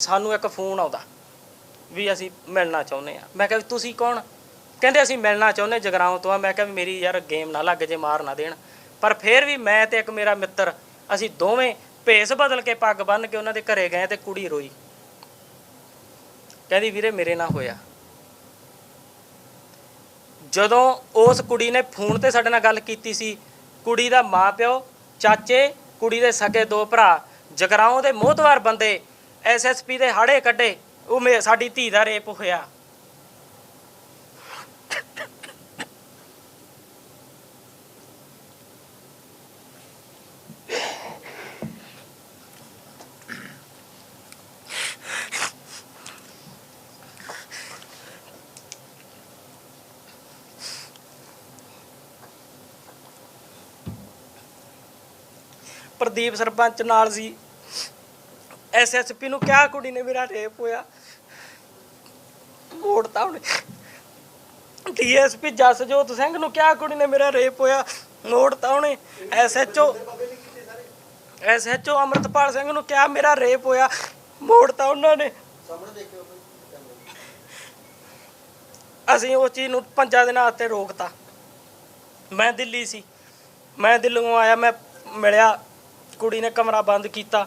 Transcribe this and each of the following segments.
ਸਾਨੂੰ ਇੱਕ ਫੋਨ ਆਉਂਦਾ ਵੀ ਅਸੀਂ ਮਿਲਣਾ ਚਾਹੁੰਦੇ ਆ ਮੈਂ ਕਿਹਾ ਵੀ ਤੁਸੀਂ ਕੌਣ? ਕਹਿੰਦੇ ਅਸੀਂ ਮਿਲਣਾ ਚਾਹੁੰਦੇ ਜਗਰਾਉਂ ਤੋਂ ਆ। ਮੈਂ ਕਿਹਾ ਵੀ ਮੇਰੀ ਯਾਰ ਗੇਮ ਨਾ ਲੱਗ ਜੇ, ਮਾਰ ਨਾ ਦੇਣ। ਪਰ ਫਿਰ ਵੀ ਮੈਂ ਤੇ ਇੱਕ ਮੇਰਾ ਮਿੱਤਰ, ਅਸੀਂ ਦੋਵੇਂ ਭੇਸ ਬਦਲ ਕੇ ਪੱਗ ਬੰਨ ਕੇ ਉਹਨਾਂ ਦੇ ਘਰੇ ਗਏ ਤੇ ਕੁੜੀ ਰੋਈ। ਕਹਿੰਦੀ, ਵੀਰੇ, ਮੇਰੇ ਨਾਲ ਹੋਇਆ। ਜਦੋਂ ਉਸ ਕੁੜੀ ਨੇ ਫੋਨ ਤੇ ਸਾਡੇ ਨਾਲ ਗੱਲ ਕੀਤੀ ਸੀ, ਕੁੜੀ ਦਾ ਮਾਪਿਓ ਚਾਚੇ, ਕੁੜੀ ਦੇ ਸਕੇ ਦੋ ਭਰਾ, ਜਗਰਾਉਂ ਦੇ ਮੋਹਤਵਾਰ ਬੰਦੇ ਐਸਐਸਪੀ ਦੇ ਹਾੜੇ ਕੱਢੇ, ਉਹ ਮੇ, ਸਾਡੀ ਧੀ ਦਾ ਰੇਪ ਹੋਇਆ। ਪ੍ਰਦੀਪ ਸਰਪੰਚ ਨਾਲ ਸੀ। ਐਸਐਸਪੀ ਨੂੰ ਕਿਹਾ ਕੁੜੀ ਨੇ ਮੇਰਾ ਰੇਪ ਹੋਇਆ। ਮੋੜਤਾ ਉਹਨੇ। ਡੀਐਸਪੀ ਜਸਜੋਤ ਸਿੰਘ ਨੂੰ ਕਿਹਾ ਕੁੜੀ ਨੇ ਮੇਰਾ ਰੇਪ ਹੋਇਆ। ਮੋੜਤਾ ਉਹਨੇ। ਐਸਐਚਓ ਐਸਐਚਓ ਅਮਰਤਪਾਲ ਸਿੰਘ ਨੂੰ ਕਿਹਾ ਮੇਰਾ ਰੇਪ ਹੋਇਆ। ਮੋੜਤਾ ਉਹਨਾਂ ਨੇ। ਅਸੀਂ ਉਸ ਚੀਜ਼ ਨੂੰ ਪੰਜਾਂ ਦਿਨਾਂ ਵਾਸਤੇ ਰੋਕਤਾ। ਮੈਂ ਦਿੱਲੀ ਸੀ। ਮੈਂ ਦਿੱਲੀੋਂ ਆਇਆ ਮੈਂ ਮਿਲਿਆ। ਕੁੜੀ ਨੇ ਕਮਰਾ ਬੰਦ ਕੀਤਾ।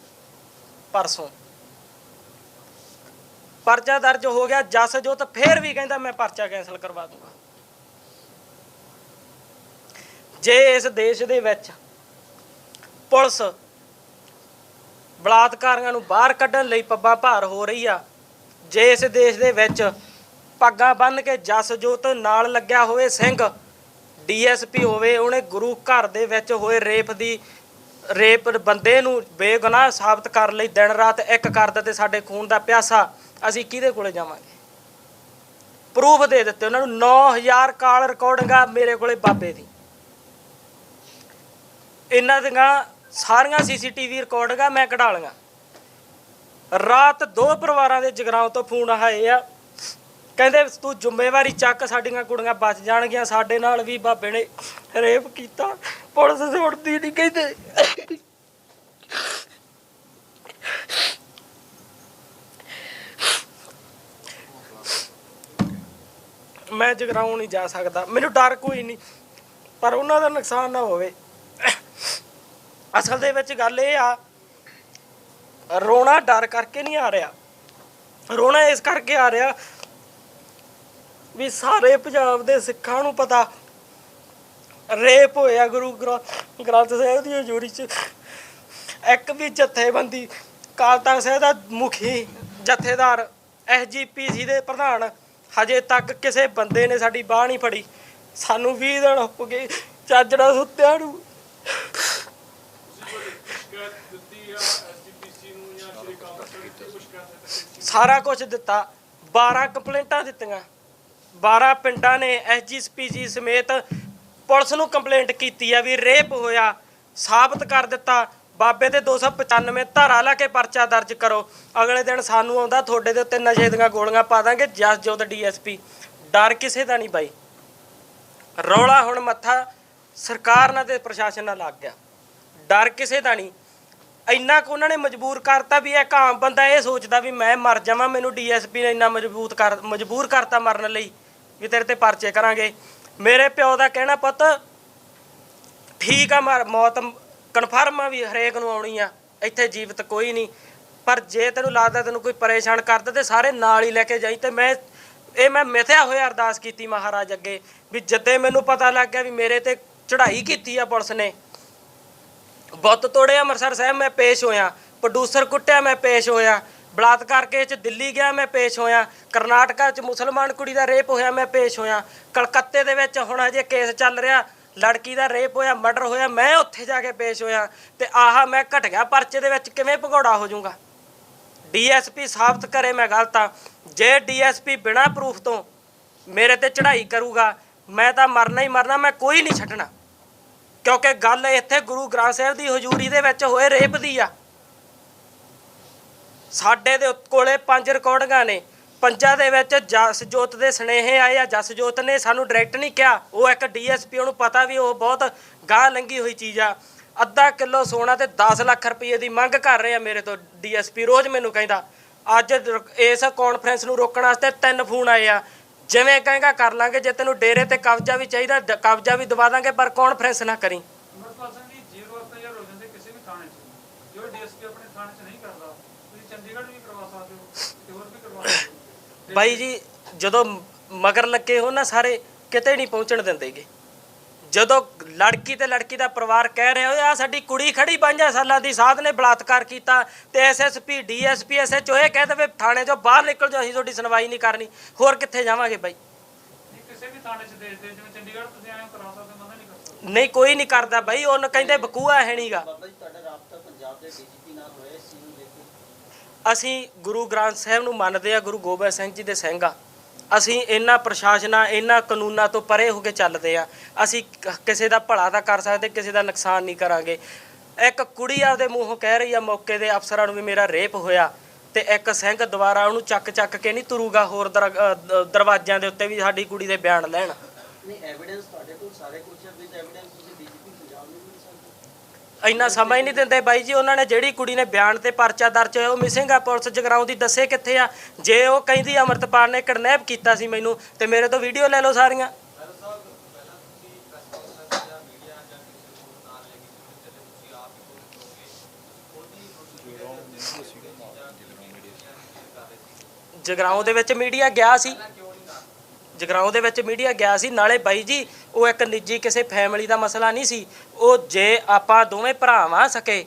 ਪਰਸੋਂ। ਪਰਚਾ ਦਰਜ ਹੋ ਗਿਆ, ਜਸ ਫੇਰ ਵੀ ਕਹਿੰਦਾ, ਮੈਂ ਪਰਚਾ ਕੈਨਸਲ ਕਰਵਾ ਦੂੰਗਾ। ਜੇ ਇਸ ਦੇਸ਼ ਦੇ ਵਿੱਚ ਪੁਲਿਸ ਬਲਾਤਕਾਰੀਆਂ ਨੂੰ ਬਾਹਰ ਕੱਢਣ ਲਈ ਪੱਬਾਂ ਭਾਰ ਹੋ ਰਹੀ ਆ, ਜੇ ਇਸ ਦੇਸ਼ ਦੇ ਵਿੱਚ ਪੱਗਾਂ ਬੰਨ ਕੇ ਜਸ ਜੋਤ ਨਾਲ ਲੱਗਿਆ ਹੋਵੇ ਸਿੰਘ ਡੀਐਸਪੀ ਹੋਵੇ, ਉਹਨੇ ਗੁਰੂ ਘਰ ਦੇ ਵਿੱਚ ਹੋਏ ਰੇਪ ਦੀ ਰੇਪ ਬੰਦੇ ਨੂੰ ਬੇਗੁਨਾਹ ਸਾਬਤ ਕਰਨ ਲਈ ਦਿਨ ਰਾਤ ਇੱਕ ਕਰਦਾ ਤੇ ਸਾਡੇ ਖੂਨ ਦਾ ਪਿਆਸਾ, ਅਸੀਂ ਕਿਹਦੇ ਕੋਲੇ ਜਾਵਾਂਗੇ? ਪ੍ਰੂਫ ਦੇ ਦਿੱਤੇ ਉਹਨਾਂ ਨੂੰ 9000 ਕਾਲ ਰਿਕਾਰਡਿੰਗਾਂ ਮੇਰੇ ਕੋਲੇ ਬਾਬੇ ਦੀ। ਇਹਨਾਂ ਦੀਆਂ ਸਾਰੀਆਂ ਸੀਸੀਟੀਵੀ ਰਿਕਾਰਡਿੰਗਾਂ ਮੈਂ ਕਢਾ ਲਈਆਂ। ਰਾਤ ਦੋ ਪਰਿਵਾਰਾਂ ਦੇ ਜਗਰਾਉਂ ਤੋਂ ਫੋਨ ਆਏ ਆ। ਕਹਿੰਦੇ, ਤੂੰ ਜ਼ਿੰਮੇਵਾਰੀ ਚੱਕ, ਸਾਡੀਆਂ ਕੁੜੀਆਂ ਬਚ ਜਾਣਗੀਆਂ, ਸਾਡੇ ਨਾਲ ਵੀ ਬਾਬੇ ਨੇ ਰੇਪ ਕੀਤਾ। ਪੁਲਿਸ ਸੁਣਦੀ ਨਹੀਂ ਕਹਿੰਦੇ। ਮੈਂ ਜਗਰਾਉਂ ਨਹੀਂ ਜਾ ਸਕਦਾ। ਮੈਨੂੰ ਡਰ ਕੋਈ ਨਹੀਂ, ਪਰ ਉਹਨਾਂ ਦਾ ਨੁਕਸਾਨ ਨਾ ਹੋਵੇ। ਅਸਲ ਦੇ ਵਿੱਚ ਗੱਲ ਇਹ ਆ, ਰੋਣਾ ਡਰ ਕਰਕੇ ਨਹੀਂ ਆ ਰਿਹਾ। ਰੋਣਾ ਇਸ ਕਰਕੇ ਆ ਰਿਹਾ ਵੀ ਸਾਰੇ ਪੰਜਾਬ ਦੇ ਸਿੱਖਾਂ ਨੂੰ ਪਤਾ, ਰੇਪ ਹੋਇਆ ਗੁਰੂ ਗ੍ਰੰ- ਗ੍ਰੰਥ ਸਾਹਿਬ ਦੀ ਹਜ਼ੂਰੀ 'ਚ। ਇੱਕ ਵੀ ਜਥੇਬੰਦੀ, ਅਕਾਲ ਤਖਤ ਸਾਹਿਬ ਦਾ ਮੁਖੀ, ਜਥੇਦਾਰ ਐਸਜੀਪੀਸੀ ਦੇ ਪ੍ਰਧਾਨ ਹਜੇ ਤੱਕ ਕਿਸੇ ਬੰਦੇ ਨੇ ਸਾਡੀ ਬਾਹ ਨਹੀਂ ਫੜੀ। ਸਾਨੂੰ 20 ਦਿਨ ਹੋ ਗਏ ਚਾਜੜਾ ਸੁੱਤਿਆਂ ਨੂੰ। ਸਾਰਾ ਕੁਝ ਦਿੱਤਾ 12 ਕੰਪਲੇਂਟਾਂ ਦਿੱਤੀਆਂ। 12 ਪਿੰਡਾਂ ਨੇ ਐਸਜੀਪੀਸੀ ਸਮੇਤ ਪੁਲਿਸ ਨੂੰ ਕੰਪਲੇਂਟ ਕੀਤੀ ਆ ਵੀ ਰੇਪ ਹੋਇਆ, ਸਾਬਤ ਕਰ ਦਿੱਤਾ। ਬਾਬੇ ਦੇ 295 ਧਾਰਾ ਲਾ ਕੇ ਪਰਚਾ ਦਰਜ ਕਰੋ। ਅਗਲੇ ਦਿਨ ਸਾਨੂੰ ਆਉਂਦਾ, ਤੁਹਾਡੇ ਦੇ ਉੱਤੇ ਨਸ਼ੇ ਦੀਆਂ ਗੋਲੀਆਂ ਪਾ ਦਾਂਗੇ ਜਸ ਜੋਤ ਡੀਐਸਪੀ। ਡਰ ਕਿਸੇ ਦਾ ਨਹੀਂ ਬਾਈ। ਰੌਲਾ ਹੁਣ ਮੱਥਾ ਸਰਕਾਰ ਨਾਲ ਤੇ ਪ੍ਰਸ਼ਾਸਨ ਨਾਲ ਲੱਗ ਗਿਆ। ਡਰ ਕਿਸੇ ਦਾ ਨਹੀਂ। ਇੰਨਾ ਕੁ ਉਹਨਾਂ ਨੇ ਮਜਬੂਰ ਕਰਤਾ ਵੀ ਇੱਕ ਆਮ ਬੰਦਾ ਇਹ ਸੋਚਦਾ ਵੀ ਮੈਂ ਮਰ ਜਾਵਾਂ, ਮੈਨੂੰ ਡੀਐਸਪੀ ਨੇ ਇੰਨਾ ਮਜਬੂਤ ਕਰ, ਮਜਬੂਰ ਕਰਤਾ ਮਰਨ ਲਈ ਵੀ ਤੇਰੇ ਤੇ ਪਰਚੇ ਕਰਾਂਗੇ। ਮੇਰੇ ਪਿਓ ਦਾ ਕਹਿਣਾ, ਪੁੱਤ, ਠੀਕ ਆ ਮਰ- ਮੌਤ ਕਨਫਰਮ ਆ ਵੀ ਹਰੇਕ ਨੂੰ ਆਉਣੀ ਆ, ਇੱਥੇ ਜੀਵਤ ਕੋਈ ਨਹੀਂ। ਪਰ ਜੇ ਤੈਨੂੰ ਲੱਗਦਾ ਤੈਨੂੰ ਕੋਈ ਪਰੇਸ਼ਾਨ ਕਰਦਾ ਤੇ ਸਾਰੇ ਨਾਲ ਹੀ ਲੈ ਕੇ ਜਾਈ ਤੇ ਮੈਂ, ਇਹ ਮੈਂ ਮਿਥਿਆ ਹੋਇਆ ਅਰਦਾਸ ਕੀਤੀ ਮਹਾਰਾਜ ਅੱਗੇ, ਵੀ ਜਦੇ ਮੈਨੂੰ ਪਤਾ ਲੱਗ ਗਿਆ ਵੀ ਮੇਰੇ ਤੇ ਚੜ੍ਹਾਈ ਕੀਤੀ ਆ ਪੁਲਿਸ ਨੇ। ਬੁੱਤ ਤੋੜੇ ਅੰਮ੍ਰਿਤਸਰ ਸਾਹਿਬ, ਮੈਂ ਪੇਸ਼ ਹੋਇਆ। ਪ੍ਰੋਡਿਊਸਰ ਕੁੱਟਿਆ, ਮੈਂ ਪੇਸ਼ ਹੋਇਆ। ਬਲਾਤਕਾਰ ਕੇਸ ਚ ਦਿੱਲੀ ਗਿਆ, ਮੈਂ ਪੇਸ਼ ਹੋਇਆ। ਕਰਨਾਟਕਾ ਚ ਮੁਸਲਮਾਨ ਕੁੜੀ ਦਾ ਰੇਪ ਹੋਇਆ, ਮੈਂ ਪੇਸ਼ ਹੋਇਆ। ਕਲਕੱਤੇ ਦੇ ਵਿੱਚ ਹੁਣ ਹਜੇ ਕੇਸ ਚੱਲ ਰਿਹਾ। ਲੜਕੀ ਦਾ ਰੇਪ ਹੋਇਆ, ਮਰਡਰ ਹੋਇਆ, ਮੈਂ ਉੱਥੇ ਜਾ ਕੇ ਪੇਸ਼ ਹੋਇਆ ਤੇ ਆਹਾ ਮੈਂ ਘਟ ਗਿਆ, ਪਰਚੇ ਦੇ ਵਿੱਚ ਕਿਵੇਂ ਭਗੌੜਾ ਹੋ ਜਾਊਗਾ? ਡੀਐਸਪੀ ਸਾਬਤ ਕਰੇ ਮੈਂ ਗਲਤ ਆ। ਜੇ ਡੀਐਸਪੀ ਬਿਨਾ ਪ੍ਰੂਫ ਤੋਂ ਮੇਰੇ ਤੇ ਚੜ੍ਹਾਈ ਕਰੂਗਾ, ਮੈਂ ਤਾਂ ਮਰਨਾ ਹੀ ਮਰਨਾ, ਮੈਂ ਕੋਈ ਨਹੀਂ ਛੱਡਣਾ। ਕਿਉਂਕਿ ਗੱਲ ਇੱਥੇ ਗੁਰੂ ਗ੍ਰੰਥ ਸਾਹਿਬ ਦੀ ਹਜ਼ੂਰੀ ਦੇ ਵਿੱਚ ਹੋਏ ਰੇਪ ਦੀ ਆ। ਸਾਡੇ ਦੇ ਉੱਤ- ਕੋਲੇ ਪੰਜ ਰਿਕਾਰਡਿੰਗਾਂ ਨੇ। ਪੰਜਾਂ ਦੇ ਵਿੱਚ ਜਸਜੋਤ ਦੇ ਸਨੇਹੇ ਆਏ ਆ। ਜਸਜੋਤ ਨੇ ਸਾਨੂੰ ਡਾਇਰੈਕਟ ਨਹੀਂ ਕਿਹਾ। ਉਹ ਇੱਕ ਡੀਐਸਪੀ ਉਹਨੂੰ ਪਤਾ ਵੀ ਉਹ ਬਹੁਤ ਗਾਹ ਲੰਗੀ ਹੋਈ ਚੀਜ਼ ਆ। ਅੱਧਾ ਕਿਲੋ ਸੋਨਾ ਤੇ 10 ਲੱਖ ਰੁਪਏ ਦੀ ਮੰਗ ਕਰ ਰਹੇ ਆ ਮੇਰੇ ਤੋਂ ਡੀਐਸਪੀ ਰੋਜ਼ ਮੈਨੂੰ ਕਹਿੰਦਾ। ਅੱਜ ਇਸ ਕਾਨਫਰੰਸ ਨੂੰ ਰੋਕਣ ਵਾਸਤੇ ਤਿੰਨ ਫੋਨ ਆਏ ਆ। ਜਿਵੇਂ ਕਹੇਗਾ ਕਰ ਲਾਂਗੇ, ਜੇ ਤੈਨੂੰ ਡੇਰੇ ਤੇ ਕਬਜ਼ਾ ਵੀ ਚਾਹੀਦਾ ਡ- ਕਬਜ਼ਾ ਵੀ ਦਵਾ ਦਾਂਗੇ, ਪਰ ਕਾਨਫਰੰਸ ਨਾ ਕਰੀ ਅਮਰਪਾਲ ਸਿੰਘ ਜੀ ਜ਼ੀਰੋ ਐਫਆਈਆਰ ਹੋ ਜਾਂਦੇ ਕਿਸੇ ਵੀ ਥਾਣੇ 'ਚ ਜੋ ਡੀਐਸਪੀ ਆਪਣੇ ਥਾਣੇ 'ਚ ਨਹੀਂ ਕਰਦਾ ਤੁਸੀਂ ਚੰਡੀਗੜ੍ਹ ਵੀ ਕਰਵਾ ਸਕਦੇ ਹੋ ਕਿਤੇ ਹੋਰ ਵੀ ਕਰਵਾ ਸਕਦੇ ਹੋ ਬਾਈ ਜੀ ਜਦੋਂ ਮਗਰ ਲੱਗੇ ਹੋ ਨਾ ਸਾਰੇ ਕਿਤੇ ਨਹੀਂ ਪਹੁੰਚਣ ਦਿੰਦੇਗੇ ਜਦੋਂ ਲੜਕੀ ਤੇ ਲੜਕੀ ਦਾ ਪਰਿਵਾਰ ਕਹਿ ਰਿਹਾ ਹੋਇਆ ਸਾਡੀ ਕੁੜੀ ਖੜੀ 5 ਸਾਲਾਂ ਦੀ ਸਾਧ ਨੇ ਬਲਾਤਕਾਰ ਕੀਤਾ ਤੇ ਐਸਐਸਪੀ ਡੀਐਸਪੀ ਐਸਐਚਓ ਇਹ ਕਹਿ ਦੇਵੇ ਥਾਣੇ ਚੋਂ ਬਾਹਰ ਨਿਕਲ ਜਾਓ ਅਸੀਂ ਤੁਹਾਡੀ ਸੁਣਵਾਈ ਨਹੀਂ ਕਰਨੀ। ਹੋਰ ਕਿੱਥੇ ਜਾਵਾਂਗੇ ਬਾਈ? ਨਹੀਂ ਕਿਸੇ ਵੀ ਥਾਣੇ 'ਚ ਦੇਸ਼ ਦੇ ਜਿਵੇਂ ਚੰਡੀਗੜ੍ਹ ਤੁਸੀਂ ਆਏ ਹੋ ਕਰਾ ਸਕਦੇ ਹੋ ਮਨਾ ਨਹੀਂ ਕਰ ਸਕਦੇ ਨਹੀਂ ਕੋਈ ਨਹੀਂ ਕਰਦਾ ਬਾਈ ਉਹਨੂੰ ਕਹਿੰਦੇ ਬਕੂਆ ਹੈ ਨਹੀਂਗਾ ਬਾਬਾ ਜੀ ਤੁਹਾਡਾ ਰਾਬਤਾ ਪੰਜਾਬ ਦੇ ਡੀਜੀਪੀ ਨਾਲ ਹੋਇਆ ਇਸ ਚੀਜ਼ ਨੂੰ ਲੈ ਕੇ ਅਸੀਂ ਗੁਰੂ ਗ੍ਰੰਥ ਸਾਹਿਬ ਨੂੰ ਮੰਨਦੇ ਆ ਗੁਰੂ ਗੋਬਿੰਦ ਸਿੰਘ ਜੀ ਦੇ ਸਿੰਘ ਆ। ਅਸੀਂ ਇਹਨਾਂ ਪ੍ਰਸ਼ਾਸਨਾਂ ਇਹਨਾਂ ਕਾਨੂੰਨਾਂ ਤੋਂ ਪਰੇ ਹੋ ਕੇ ਚੱਲਦੇ ਆ। ਅਸੀਂ ਕਿਸੇ ਦਾ ਭਲਾ ਤਾਂ ਕਰ ਸਕਦੇ, ਕਿਸੇ ਦਾ ਨੁਕਸਾਨ ਨਹੀਂ ਕਰਾਂਗੇ। ਇੱਕ ਕੁੜੀ ਆਪਦੇ ਮੂੰਹੋਂ ਕਹਿ ਰਹੀ ਆ ਮੌਕੇ ਦੇ ਅਫਸਰਾਂ ਨੂੰ ਵੀ ਮੇਰਾ ਰੇਪ ਹੋਇਆ ਤੇ ਇੱਕ ਸਿੰਘ ਦੁਬਾਰਾ ਉਹਨੂੰ ਚੱਕ ਚੱਕ ਕੇ ਨਹੀਂ ਤੁਰੂਗਾ ਹੋਰ ਦਰ- ਦਰਵਾਜ਼ਿਆਂ ਦੇ ਉੱਤੇ ਵੀ ਸਾਡੀ ਕੁੜੀ ਦੇ ਬਿਆਨ ਲੈਣ। ਨਹੀਂ ਐਵੀਡੈਂਸ ਤੁਹਾਡੇ ਕੋਲ ਸਾਰੇ ਕੁਝ ਹੈ ਵਿਦ ਐਵੀਡੈਂਸ ਤੁਸੀਂ ਡੀਜੀਪੀ ਪੰਜਾਬ ਨੂੰ ਮਿਲ ਸਕਦੇ ਇੰਨਾ ਸਮਾਂ ਹੀ ਨਹੀਂ ਦਿੰਦੇ ਬਾਈ ਜੀ, ਉਹਨਾਂ ਨੇ ਜਿਹੜੀ ਕੁੜੀ ਨੇ ਬਿਆਨ ਤੇ ਪਰਚਾ ਦਰਜ ਹੋਇਆ, ਉਹ ਮਿਸਿੰਗ ਆ, ਪੁਲਿਸ ਜਗਰਾਉਂ ਦੀ, ਦੱਸੇ ਕਿੱਥੇ ਆ? ਜੇ ਉਹ ਕਹਿੰਦੀ ਅਮਰਤਪਾਲ ਨੇ ਕਿਡਨੈਪ ਕੀਤਾ ਸੀ ਮੈਨੂੰ, ਤੇ ਮੇਰੇ ਤੋਂ ਵੀਡੀਓ ਲੈ ਲਓ ਸਾਰੀਆਂ। ਜਗਰਾਉਂ ਦੇ ਵਿੱਚ ਮੀਡੀਆ ਗਿਆ ਸੀ। ਜਗਰਾਉਂ ਦੇ ਵਿੱਚ ਮੀਡੀਆ ਗਿਆ ਸੀ। ਨਾਲੇ ਬਾਈ ਜੀ, ਉਹ ਇੱਕ ਨਿੱਜੀ ਕਿਸੇ ਫੈਮਿਲੀ ਦਾ ਮਸਲਾ ਨਹੀਂ ਸੀ। ਉਹ ਜੇ ਆਪਾਂ ਦੋਵੇਂ ਭਰਾਵਾਂ ਸਕੇ,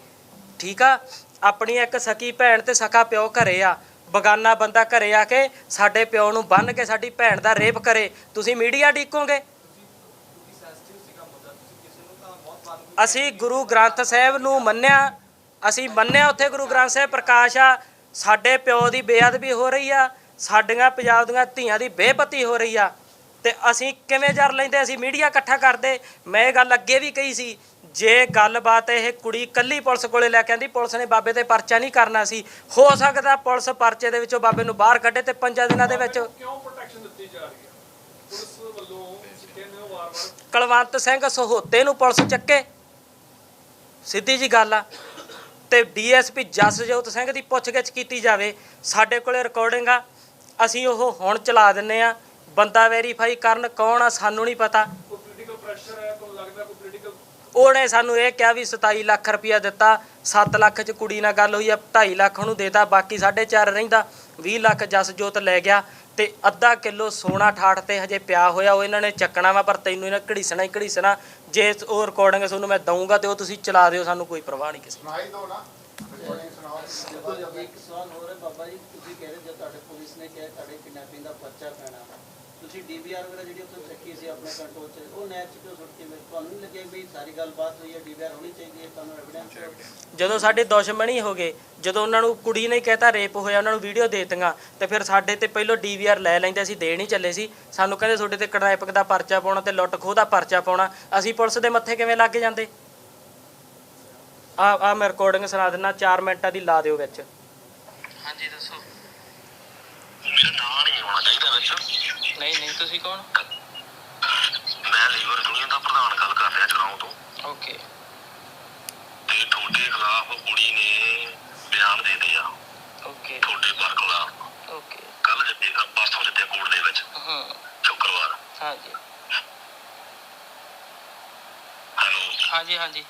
ਠੀਕ ਆ? ਆਪਣੀ ਇੱਕ ਸਕੀ ਭੈਣ ਤੇ ਸਕਾ ਪਿਓ ਘਰੇ ਆ। ਬਗਾਨਾ ਬੰਦਾ ਘਰੇ ਆ ਕੇ ਸਾਡੇ ਪਿਓ ਨੂੰ ਬੰਨ ਕੇ ਸਾਡੀ ਭੈਣ ਦਾ ਰੇਪ ਕਰੇ। ਤੁਸੀਂ ਮੀਡੀਆ ਡੀਕੋਗੇ? ਅਸੀਂ ਗੁਰੂ ਗ੍ਰੰਥ ਸਾਹਿਬ ਨੂੰ ਮੰਨਿਆ। ਅਸੀਂ ਮੰਨਿਆ ਉੱਥੇ ਗੁਰੂ ਗ੍ਰੰਥ ਸਾਹਿਬ ਪ੍ਰਕਾਸ਼ ਆ। ਸਾਡੇ ਪਿਓ ਦੀ ਬੇਅਦਬੀ ਹੋ ਰਹੀ ਆ। ਸਾਡੀਆਂ ਪੰਜਾਬ ਦੀਆਂ ਧੀਆਂ ਦੀ ਬੇਪਤੀ ਹੋ ਰਹੀ ਆ ਤੇ ਅਸੀਂ ਕਿਵੇਂ ਜਰ ਲੈਂਦੇ ਅਸੀਂ ਮੀਡੀਆ ਇਕੱਠਾ ਕਰਦੇ। ਮੈਂ ਇਹ ਗੱਲ ਅੱਗੇ ਵੀ ਕਹੀ ਸੀ ਜੇ ਗੱਲਬਾਤ ਇਹ ਕੁੜੀ ਕੱਲੀ ਪੁਲਿਸ ਕੋਲੇ ਲੈ ਕੇ ਆਂਦੀ ਪੁਲਿਸ ਨੇ ਬਾਬੇ ਤੇ ਪਰਚਾ ਨਹੀਂ ਕਰਨਾ ਸੀ। ਹੋ ਸਕਦਾ ਪੁਲਿਸ ਪਰਚੇ ਦੇ ਵਿੱਚੋਂ ਬਾਬੇ ਨੂੰ ਬਾਹਰ ਕੱਢੇ ਤੇ ਪੰਜਾਂ ਦਿਨਾਂ ਦੇ ਵਿੱਚ ਕਿਉਂ ਪ੍ਰੋਟੈਕਸ਼ਨ ਦਿੱਤੀ ਜਾ ਰਹੀ ਹੈ ਪੁਲਿਸ ਵੱਲੋਂ ਤੁਸੀਂ ਕਹਿੰਦੇ ਹੋ ਵਾਰ-ਵਾਰ ਕੁਲਵੰਤ ਸਿੰਘ ਸਹੋਤੇ ਨੂੰ ਪੁਲਿਸ ਚੱਕੇ। ਸਿੱਧੀ ਜੀ ਗੱਲ ਆ। ਤੇ ਡੀਐਸਪੀ ਜਸਜੋਤ ਸਿੰਘ ਦੀ ਪੁੱਛਗਿੱਛ ਕੀਤੀ ਜਾਵੇ ਸਾਡੇ ਕੋਲੇ ਰਿਕਾਰਡਿੰਗ ਆ। ਅਸੀਂ ਉਹ ਹੁਣ ਚਲਾ ਦਿੰਨੇ ਆ। ਬੰਦਾ ਵੈਰੀਫਾਈ ਕਰਨ ਕੌਣ ਆ ਸਾਨੂੰ ਨਹੀਂ ਪਤਾ। ਕੋਈ ਪੋਲੀਟੀਕਲ ਪ੍ਰੈਸ਼ਰ ਹੈ ਤੁਹਾਨੂੰ ਲੱਗਦਾ ਕੋਈ ਪੋਲੀਟੀਕਲ ਉਹਨੇ ਸਾਨੂੰ ਇਹ ਕਿਹਾ ਵੀ 27 ਲੱਖ ਰੁਪਇਆ ਦਿੱਤਾ। 7 ਲੱਖ ਚ ਕੁੜੀ ਨਾਲ ਗੱਲ ਹੋਈ ਆ 2.5 ਲੱਖ ਉਹਨੂੰ ਦੇਤਾ ਬਾਕੀ 4.5 ਰਹਿੰਦਾ। 20 ਲੱਖ ਜਸਜੋਤ ਲੈ ਗਿਆ ਤੇ ਅੱਧਾ ਕਿਲੋ ਸੋਨਾ ਠਾਠ ਤੇ ਹਜੇ ਪਿਆ ਹੋਇਆ ਉਹ ਇਹਨਾਂ ਨੇ ਚੱਕਣਾ ਵਾ ਪਰ ਤੈਨੂੰ ਇਹਨਾਂ ਘੜੀਸਣਾ ਹੀ ਘੜੀਸਣਾ। ਜੇ ਉਹ ਰਿਕਾਰਡਿੰਗ ਤੁਹਾਨੂੰ ਮੈਂ ਦਊਂਗਾ ਤੇ ਉਹ ਤੁਸੀਂ ਚਲਾ ਦਿਓ ਸਾਨੂੰ ਕੋਈ ਪਰਵਾਹ ਨਹੀਂ ਕਿਸੇ ਸੁਣਾਈ ਦੋ ਨਾ। ਇੱਕ ਸਵਾਲ ਹੋਰ ਹੈ ਬਾਬਾ ਜੀ ਤੁਸੀਂ ਕਹਿ ਰਹੇ ਜਦ ਤੁਹਾਡੇ ਪੁਲਿਸ ਨੇ ਕਿਹਾ ਤੁਹਾਡੇ ਕਿਡਨੈਪਿੰਗ ਦਾ ਪਰਚਾ ਪੈਣਾ ਤੁਸੀਂ ਡੀਵੀਆਰ ਵਗੈਰਾ ਜਿਹੜੀ ਉੱਥੇ ਚੱਕੀ ਸੀ ਆਪਣੇ ਕੰਟਰੋਲ 'ਚ ਉਹ ਨੈਟ 'ਚ ਕਿਉਂ ਸੁੱਟ ਕੇ ਮੇਰੇ ਤੁਹਾਨੂੰ ਨਹੀਂ ਲੱਗਿਆ ਵੀ ਸਾਰੀ ਗੱਲਬਾਤ ਹੋਈ ਹੈ ਡੀਵੀਆਰ ਹੋਣੀ ਚਾਹੀਦੀ ਹੈ ਤੁਹਾਨੂੰ ਐਵੀਡੈਂਸ ਜਦੋਂ ਸਾਡੇ ਦੁਸ਼ਮਣੀ ਹੋ ਗਏ, ਜਦੋਂ ਉਹਨਾਂ ਨੂੰ ਕੁੜੀ ਨੇ ਕਹਿਤਾ ਰੇਪ ਹੋਇਆ, ਉਹਨਾਂ ਨੂੰ ਵੀਡੀਓ ਦੇ ਦਿੱਤੀਆਂ, ਤੇ ਫਿਰ ਸਾਡੇ ਤੇ ਪਹਿਲਾਂ ਡੀਵੀਆਰ ਲੈ ਲੈਂਦੇ, ਅਸੀਂ ਦੇਣ ਹੀ ਚੱਲੇ ਸੀ। ਸਾਨੂੰ ਕਹਿੰਦੇ ਤੁਹਾਡੇ ਤੇ ਕਿਡਨੈਪਿੰਗ ਦਾ ਪਰਚਾ ਪਾਉਣਾ ਤੇ ਲੁੱਟ ਖੋਹ ਦਾ ਪਰਚਾ ਪਾਉਣਾ। ਅਸੀਂ ਪੁਲਿਸ ਦੇ ਮੱਥੇ ਕਿਵੇਂ ਲੱਗ ਜਾਂਦੇ? ਆ ਆ ਮੈਂ ਰਿਕਾਰਡਿੰਗ ਸੁਣਾ ਦਿੰਦਾ 4 ਮਿੰਟਾਂ ਦੀ ਲਾ ਦਿਓ ਵਿੱਚ। ਹਾਂਜੀ ਦੱਸੋ। ਮੇਰਾ ਨਾਂ ਨਹੀਂ ਹੋਣਾ ਚਾਹੀਦਾ ਵਿੱਚ। ਨਹੀਂ ਨਹੀਂ ਤੁਸੀਂ ਕੌਣ? ਮੈਂ ਲੀਵਰ ਯੂਨੀਅਨ ਦਾ ਪ੍ਰਧਾਨ ਗੱਲ ਕਰ ਰਿਹਾ ਜਗਰਾਉਂ ਤੋਂ। ਓਕੇ। ਤੇ ਤੁਹਾਡੇ ਖਿਲਾਫ ਕੁੜੀ ਨੇ ਬਿਆਨ ਦੇ ਦਿਆ ਓਕੇ। ਤੁਹਾਡੇ ਪਰ ਖਿਲਾਫ। ਓਕੇ। ਕੱਲ ਜਿੱਤੇ ਪਰਸੋਂ ਜਿੱਤੇ ਕੋਰਟ ਦੇ ਵਿੱਚ। ਹਾਂ। ਸ਼ੁੱਕਰਵਾਰ। ਹਾਂਜੀ। ਹਾਂਜੀ ਹਾਂਜੀ।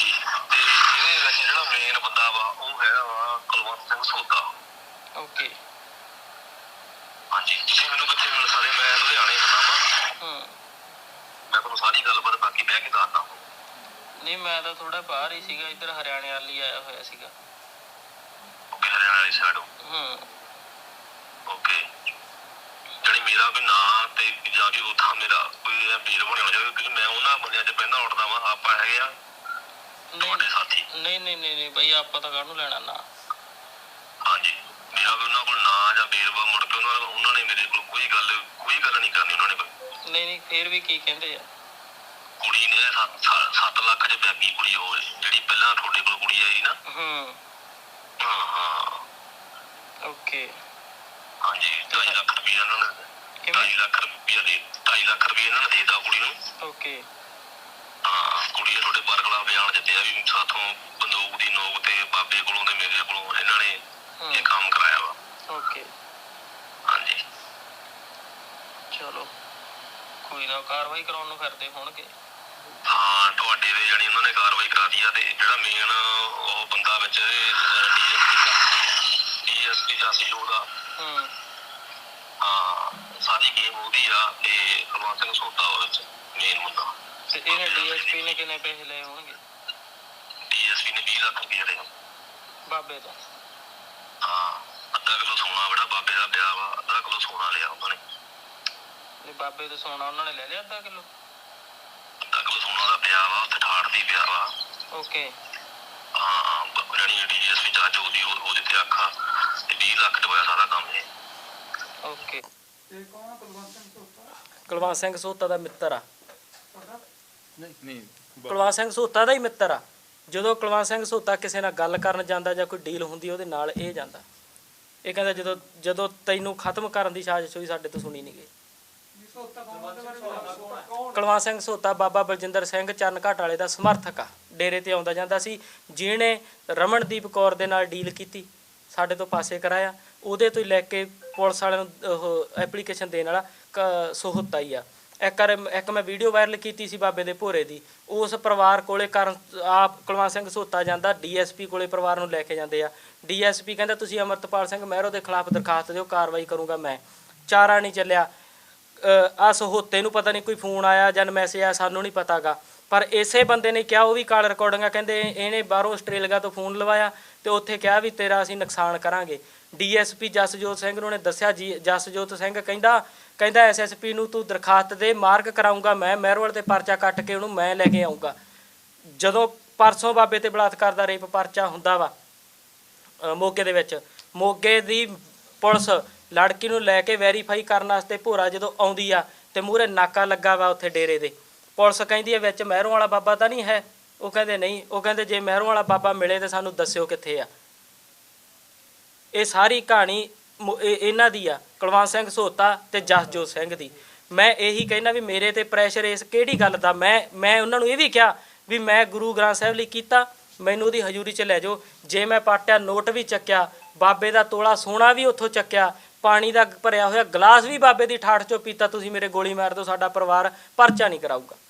ਹਾਂਜੀ ਤੇ ਇਹਦੇ ਵਿੱਚ ਜਿਹੜਾ ਮੇਨ ਬੰਦਾ ਵਾ ਉਹ ਹੈਗਾ ਵਾ ਕੁਲਵੰਤ ਸਿੰਘ ਸੋਤਾ। ਓਕੇ ਹਾਂਜੀ ਤੁਸੀਂ ਮੈਨੂੰ ਕਿੱਥੇ ਮਿਲ ਸਕਦੇ? ਮੈਂ ਲੁਧਿਆਣੇ ਹੁੰਨਾ ਵਾ। ਹੂੰ। ਮੈਂ ਤੁਹਾਨੂੰ ਸਾਰੀ ਗੱਲਬਾਤ ਬਾਕੀ ਬਹਿ ਕੇ ਦੱਸਦਾ ਨਹੀਂ ਮੈਂ ਤਾਂ ਥੋੜਾ ਬਾਹਰ ਹੀ ਸੀਗਾ ਇੱਧਰ ਹਰਿਆਣੇ ਵਾਲੀ ਆਇਆ ਹੋਇਆ ਸੀਗਾ। ਓਕੇ ਹਰਿਆਣਾ ਵਾਲੀ ਸਾਈਡ ਹੂੰ। ਓਕੇ ਜਿਹੜੀ ਮੇਰਾ ਵੀ ਨਾਂ ਤੇ ਜਾਂ ਕਿ ਉਥਾ ਮੇਰਾ ਕੋਈ ਇਹ ਵੀਰ ਬਣਿਆ ਹੋ ਜਾਵੇ ਕਿਉਂਕਿ ਮੈਂ ਉਹਨਾਂ ਬੰਦਿਆਂ 'ਚ ਪਹਿਲਾਂ ਉੱਠਦਾ ਵਾਂ। ਆਪਾਂ ਹੈਗੇ ਆ ਤੁਹਾਡੇ ਸਾਥੀ? ਨਹੀਂ ਨਹੀਂ ਨਹੀਂ ਨਹੀਂ ਬਈ ਆਪਾਂ ਤਾਂ ਕਾਹਨੂੰ ਲੈਣਾ ਨਾ। ਹਾਂਜੀ। ਮੇਰਾ ਵੀ ਉਹਨਾਂ ਕੋਲ ਨਾਂ ਜਾਂ ਵੇਰਵਾ ਮੁੜ ਕੇ ਉਹਨਾਂ ਉਹਨਾਂ ਨੇ ਮੇਰੇ ਕੋਲ ਕੋਈ ਗੱਲ ਕੋਈ ਗੱਲ ਨਹੀਂ ਕਰਨੀ ਉਹਨਾਂ ਨੇ ਕੋਈ ਨਹੀਂ ਨਹੀਂ ਫੇਰ ਵੀ ਕੀ ਕਹਿੰਦੇ ਆ? ਕੁੜੀ ਨੇ 7 ਲੱਖ ਚ ਬੈਗੀ ਕੁੜੀ ਉਹ ਜਿਹੜੀ ਪਹਿਲਾਂ ਤੁਹਾਡੇ ਕੋਲ ਕੁੜੀ ਆਈ ਨਾ। ਹੂੰ। ਹਾਂ ਹਾਂ। ਓਕੇ। ਹਾਂਜੀ 2.5 ਲੱਖ ਰੁਪਏ ਇਹਨਾਂ ਨੇ ਕਿਵੇਂ? 2.5 ਲੱਖ ਰੁਪਏ ਦੇ 2.5 ਲੱਖ ਰੁਪਏ ਇਹਨਾਂ ਨੇ ਦੇਤਾ ਕੁੜੀ ਨੂੰ। ਓਕੇ। ਹਾਂ ਕੁੜੀ ਨੇ ਤੁਹਾਡੇ ਬਰਗਲਾ ਬਿਆਨ ਦਿੱਤੇ ਆ ਵੀ ਸਾਥੋਂ ਬੰਦੂਕ ਦੀ ਨੋਕ ਤੇ ਬਾਬੇ ਕੋਲੋਂ ਤੇ ਮੇਰੇ ਕੋਲੋਂ ਇਹਨਾਂ ਨੇ ਇਹ ਕੰਮ ਕਰਾਇਆ ਵਾ। ਓਕੇ। ਹਾਂਜੀ। ਚਲੋ। ਕੋਈ ਨਾ ਕਾਰਵਾਈ ਕਰਾਉਣ ਨੂੰ ਫਿਰਦੇ ਹੋਣਗੇ। ਹਾਂ ਤੁਹਾਡੇ ਦੇ ਜਾਨੀ ਉਹਨਾਂ ਨੇ ਕਾਰਵਾਈ ਕਰਾ ਦਿੱਤੀ ਆ ਤੇ ਜਿਹੜਾ ਮੇਨ ਉਹ ਬੰਦਾ ਵਿੱਚ ਡੀਐਸਪੀ ਦਾ ਡੀਐਸਪੀ ਦਾ ਸੀ ਉਹਦਾ। ਹੂੰ। ਹਾਂ ਸਾਰੀ ਗੇਮ ਉਹਦੀ ਆ ਤੇ ਕੁਲਵੰਤ ਸਿੰਘ ਸੋਤਾ ਉਹਦੇ ਵਿੱਚ ਮੇਨ ਮੁੰਡਾ। ਤੇ ਇਹਨੇ ਡੀਐਸਪੀ ਨੇ ਕਿੰਨੇ ਪੈਸੇ ਲਏ ਹੋਣਗੇ? ਡੀਐਸਪੀ ਨੇ 20 ਲੱਖ ਰੁਪਏ ਦੇ ਬਾਬੇ ਤੋਂ ਹਾਂ ਅੱਧਾ ਕਿਲੋ ਸੋਨਾ ਬੜਾ ਬਾਬੇ ਦਾ ਪਿਆ ਵਾ ਅੱਧਾ ਕਿਲੋ ਸੋਨਾ ਲਿਆ ਉਹਨਾਂ ਨੇ। ਨਹੀਂ ਬਾਬੇ ਤੋਂ ਸੋਨਾ ਉਹਨਾਂ ਨੇ ਲੈ ਲਿਆ ਅੱਧਾ ਕਿਲੋ? ਅੱਧਾ ਕਿਲੋ ਸੋਨਾ ਦਾ ਪਿਆ ਵਾ ਉੱਥੇ ਠਾੜ ਦੀ ਪਿਆ ਵਾ। ਓਕੇ। ਹਾਂ ਬ- ਜਿਹੜੀ ਡੀਐਸਪੀ ਜੱਜ ਉਹਦੀ ਉਹ- ਉਹਦੇ ਤੇ ਆਖਾ ਤੇ 20 ਲੱਖ ਚ ਹੋਇਆ ਸਾਰਾ ਕੰਮ ਇਹ। ਓਕੇ। ਕੌਣ ਆ? ਕੁਲਵੰਤ ਸਿੰਘ ਸੋਤਾ। ਕੁਲਵੰਤ ਸਿੰਘ ਸੋਤਾ ਦਾ ਮਿੱਤਰ ਆ। ਨਹੀਂ ਨਹੀਂ ਕੁਲਵੰਤ ਸਿੰਘ ਸੋਤਾ ਦਾ ਹੀ ਮਿੱਤਰ ਆ। ਜਦੋਂ ਕੁਲਵੰਤ ਸਿੰਘ ਸੋਤਾ ਕਿਸੇ ਨਾਲ ਗੱਲ ਕਰਨ ਜਾਂਦਾ ਜਾਂ ਕੋਈ ਡੀਲ ਹੁੰਦੀ ਉਹਦੇ ਨਾਲ ਇਹ ਜਾਂਦਾ। ਇਹ ਕਹਿੰਦਾ ਜਦੋਂ ਜਦੋਂ ਤੈਨੂੰ ਖਤਮ ਕਰਨ ਦੀ ਸਾਜ਼ਿਸ਼ ਹੋਈ, ਸਾਡੇ ਤੋਂ ਸੁਣੀ ਨਹੀਂ ਗਈ। ਕੁਲਵੰਤ ਸਿੰਘ ਸੋਤਾ ਬਾਬਾ ਬਲਜਿੰਦਰ ਸਿੰਘ ਚਰਨ ਘਾਟ ਵਾਲੇ ਦਾ ਸਮਰਥਕ ਆ। ਡੇਰੇ ਤੇ ਆਉਂਦਾ ਜਾਂਦਾ ਸੀ, ਜਿਹਨੇ ਰਮਨਦੀਪ ਕੌਰ ਦੇ ਨਾਲ ਡੀਲ ਕੀਤੀ, ਸਾਡੇ ਤੋਂ ਪਾਸੇ ਕਰਾਇਆ। ਉਹਦੇ ਤੋਂ ਹੀ ਲੈ ਕੇ ਪੁਲਿਸ ਵਾਲਿਆਂ ਨੂੰ ਐਪਲੀਕੇਸ਼ਨ ਦੇਣ ਵਾਲਾ ਕ- ਸੋਹਤਾ ਹੀ ਆ। ਇੱਕ ਵਾਰ ਇੱਕ ਮੈਂ ਵੀਡੀਓ ਵਾਇਰਲ ਕੀਤੀ ਸੀ ਬਾਬੇ ਦੇ ਭੋਰੇ ਦੀ। ਉਸ ਪਰਿਵਾਰ ਕੋਲੇ ਕਰਨ ਆਪ ਕੁਲਵੰਤ ਸਿੰਘ ਸੋਤਾ ਜਾਂਦਾ ਡੀਐਸਪੀ ਕੋਲੇ ਪਰਿਵਾਰ ਨੂੰ ਲੈ ਕੇ ਜਾਂਦੇ ਆ। ਡੀਐਸਪੀ ਕਹਿੰਦਾ, ਤੁਸੀਂ ਅਮਰਤਪਾਲ ਸਿੰਘ ਮਹਿਰੋ ਦੇ ਖਿਲਾਫ ਦਰਖਾਸਤ ਦਿਓ, ਕਾਰਵਾਈ ਕਰੂੰਗਾ ਮੈਂ। ਚਾਰਾ ਨਹੀਂ ਚੱਲਿਆ। ਆ ਸਹੋਤੇ ਨੂੰ ਪਤਾ ਨਹੀਂ ਕੋਈ ਫੋਨ ਆਇਆ ਜਾਂ ਮੈਸੇਜ ਆਇਆ, ਸਾਨੂੰ ਨਹੀਂ ਪਤਾਗਾ। ਪਰ ਇਸੇ ਬੰਦੇ ਨੇ ਕਿਹਾ, ਉਹ ਵੀ ਕਾਲ ਰਿਕਾਰਡਿੰਗਾਂ ਕਹਿੰਦੇ, ਇਹਨੇ ਬਾਹਰੋਂ ਆਸਟ੍ਰੇਲੀਆ ਤੋਂ ਫੋਨ ਲਵਾਇਆ ਤੇ ਉੱਥੇ ਕਿਹਾ ਵੀ ਤੇਰਾ ਅਸੀਂ ਨੁਕਸਾਨ ਕਰਾਂਗੇ। ਡੀਐਸਪੀ ਜਸਜੋਤ ਸਿੰਘ ਨੂੰ ਨੇ ਦੱਸਿਆ, ਜੀ ਜਸਜੋਤ ਸਿੰਘ ਕਹਿੰਦਾ ਕਹਿੰਦਾ ਐਸਐਸਪੀ ਨੂੰ ਤੂੰ ਦਰਖਾਸਤ ਦੇ ਮਾਰਕ ਕਰਾਉਂਗਾ ਮੈਂ ਮਹਿਰੋਵਾਲ ਤੇ ਪਰਚਾ ਕੱਟ ਕੇ ਉਹਨੂੰ ਮੈਂ ਲੈ ਕੇ ਆਉਂਗਾ ਜਦੋਂ ਪਰਸੋਂ ਬਾਬੇ ਤੇ ਬਲਾਤਕਾਰ ਦਾ ਰੇਪ ਪਰਚਾ ਹੁੰਦਾ ਵਾ ਮੋਗੇ ਦੇ ਵਿੱਚ, ਮੋਗੇ ਦੀ ਪੁਲਿਸ ਲੜਕੀ ਨੂੰ ਲੈ ਕੇ ਵੈਰੀਫਾਈ ਕਰਨ ਵਾਸਤੇ ਭੋਰਾ ਜਦੋਂ ਆਉਂਦੀ ਆ ਤੇ ਮੂਹਰੇ ਨਾਕਾ ਲੱਗਾ ਵਾ ਉੱਥੇ ਡੇਰੇ ਦੇ। ਪੁਲਿਸ ਕਹਿੰਦੀ ਹੈ, ਵਿੱਚ ਮਹਿਰੋਂ ਵਾਲਾ ਬਾਬਾ ਤਾਂ ਨਹੀਂ ਹੈ? ਉਹ ਕਹਿੰਦੇ, ਨਹੀਂ। ਉਹ ਕਹਿੰਦੇ, ਜੇ ਮਹਿਰੋਂ ਵਾਲਾ ਬਾਬਾ ਮਿਲੇ ਤੇ ਸਾਨੂੰ ਦੱਸਿਓ ਕਿੱਥੇ ਆ? ਇਹ ਸਾਰੀ ਕਹਾਣੀ ਮੁ- ਇਹਨਾਂ ਦੀ ਆ, ਕੁਲਵੰਤ ਸਿੰਘ ਸੋਤਾ ਤੇ ਜਸਜੋਤ ਸਿੰਘ ਦੀ। ਮੈਂ ਇਹੀ ਕਹਿਣਾ ਵੀ ਮੇਰੇ ਤੇ ਪ੍ਰੈਸ਼ਰ ਇਸ ਕਿਹੜੀ ਗੱਲ ਦਾ? ਮੈਂ ਮੈਂ ਉਹਨਾਂ ਨੂੰ ਇਹ ਵੀ ਕਿਹਾ ਵੀ ਮੈਂ ਗੁਰੂ ਗ੍ਰੰਥ ਸਾਹਿਬ ਲਈ ਕੀਤਾ, ਮੈਨੂੰ ਉਹਦੀ ਹਜ਼ੂਰੀ 'ਚ ਲੈ ਜਾਓ। ਜੇ ਮੈਂ ਪਾਟਿਆ ਨੋਟ ਵੀ ਚੱਕਿਆ, ਬਾਬੇ ਦਾ ਤੋਲਾ ਸੋਨਾ ਵੀ ਉੱਥੋਂ ਚੱਕਿਆ, ਪਾਣੀ ਦਾ ਭਰਿਆ ਹੋਇਆ ਗਲਾਸ ਵੀ ਬਾਬੇ ਦੀ ਠਾਠ ਚੋਂ ਪੀਤਾ, ਤੁਸੀਂ ਮੇਰੇ ਗੋਲੀ ਮਾਰ ਦਿਓ, ਸਾਡਾ ਪਰਿਵਾਰ ਪਰਚਾ ਨਹੀਂ ਕਰਾਊਗਾ।